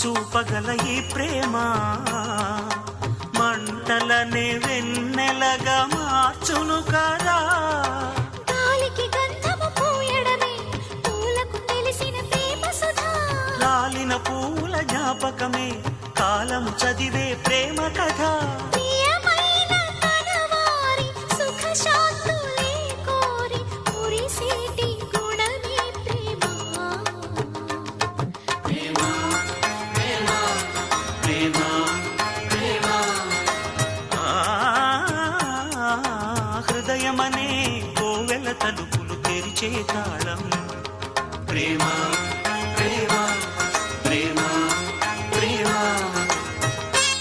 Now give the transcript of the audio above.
చూపగల ఈ ప్రేమ. మంటలనే వెన్నెలగా మార్చును కదా. రాలిన పూల జ్ఞాపకమే కాలము చదివే ప్రేమ కథ. హృదయమనే కోవెల తలుపులు తెరిచే తాళం. ప్రేమ